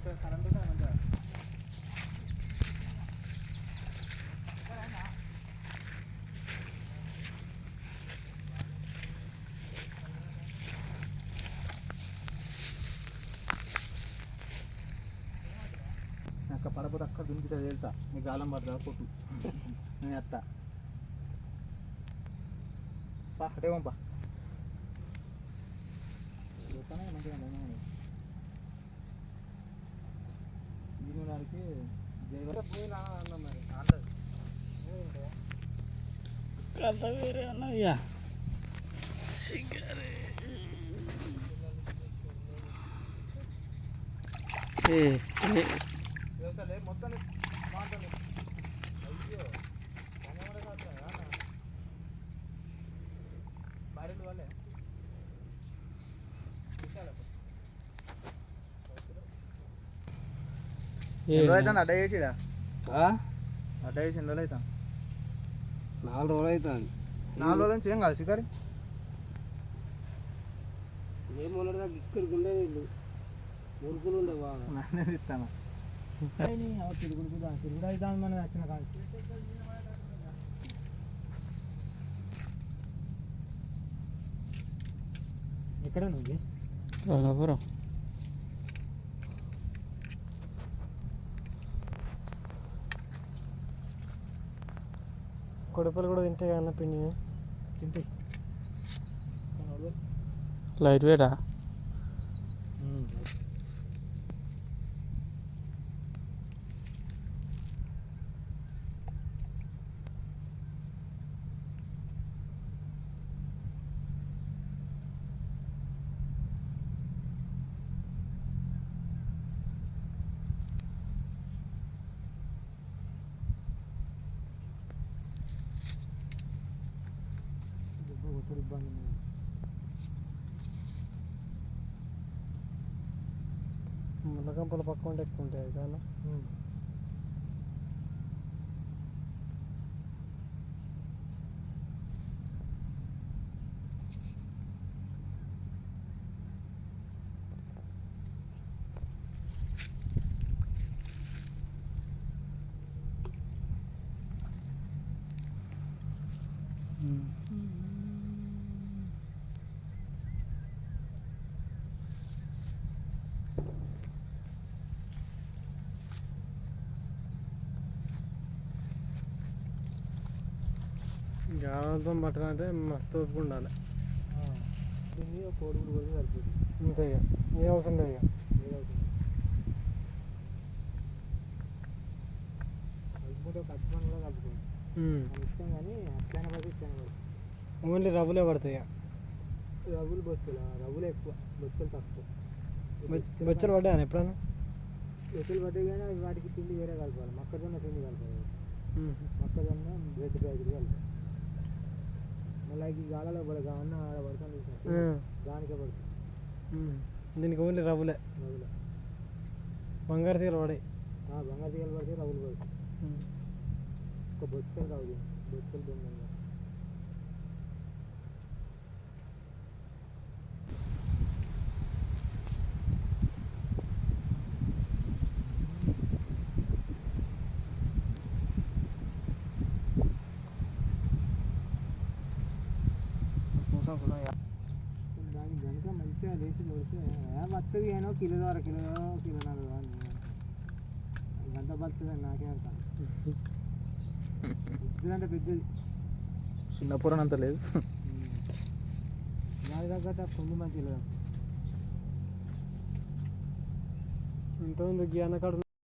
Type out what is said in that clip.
ఇక్కడ కరెంట్ అక్క పడపడ అక్క దునికితే వెళ్తా నీ గాలం పడతా కొట్టు. నేను ఎత్తా. పా అటే పంపా. మంచిగా వారికి కథ వేరే అన్నయ్యా సిగ్గరే ఏ ఏ, వ్యవసాయలే మొత్తం బాగుంటుంది అయ్యో పని కూడా కాదు బాడీలు వాళ్ళే ఏ, ఎన్ని రోజులు అవుతుంది అడ్డ చేసిడా? ఆ? అడ్డ చేసి ఎన్ని రోజులు అవుతాం నాలుగు రోజులు అవుతుంది నాలుగు రోజుల నుంచి ఏం కాదు షికారి? ఏం ఉండదు ఇక్కడికి బాగా. ఇస్తాను తిరుగుడు తిరుగుడు అవుతాను మన వచ్చిన కాదు. ఎక్కడ నువ్వు? రంగపురం కొడుపులు కూడా తింటాయి అన్న పిండి తింటాయి. లైట్ వెయిటా ఇబ్బంది ముళ్ళకంపల పక్క ఉంటే ఎక్కువ ఉంటాయి కానీ గావంతం పట్టాలంటే మస్తు ఓపిక ఉండాలి దీన్ని ఒక సరిపోతుంది అంతే ఇక ఏ అవసరం లేదు ఇక కలుపుకుంటే కలుపుకోండి ఇష్టం కానీ అట్లైనా ఓన్లీ రవ్వులే పడతాయి ఇక రవ్వులు బొచ్చులు రవ్వులు ఎక్కువ బొచ్చులు తక్కువ. బొచ్చలు పడ్డాను ఎప్పుడన్నా? బొచ్చులు పట్టే కానీ వాటికి పిండి వేరే కలపాలి. మొక్కజొన్న పిండి కలపాలి. మొక్కజొన్న బ్రెడ్ ప్యాకెట్ కలపాలి. మళ్ళీ ఈ గాలలో పడ అన్న ఆడ పడుతుంది దానికే పడుతుంది. దీనికి ఓన్లీ రవ్వులే. రవ్వులు. బంగారు తీగలు పడాయి ఆ, బంగారు తీగలు పడితే రవ్వులు పడుతుంది ఒక బొచ్చలు రావు దీనికి. బొచ్చలు బొమ్మలు దానికి కనుక మంచిగా లేచి కొడితే వస్తుంది అయినా కిలో ద్వారా కిలో కిలో నాలుగు అని. గంట బతుంది నాకే అర్థం. పెద్దదంటే పెద్దది. చిన్న పొరనంత లేదు. దాని తగ్గట్టు పుండు మంచి లేదు. ఇంతకుముందు జ్ఞానకాడు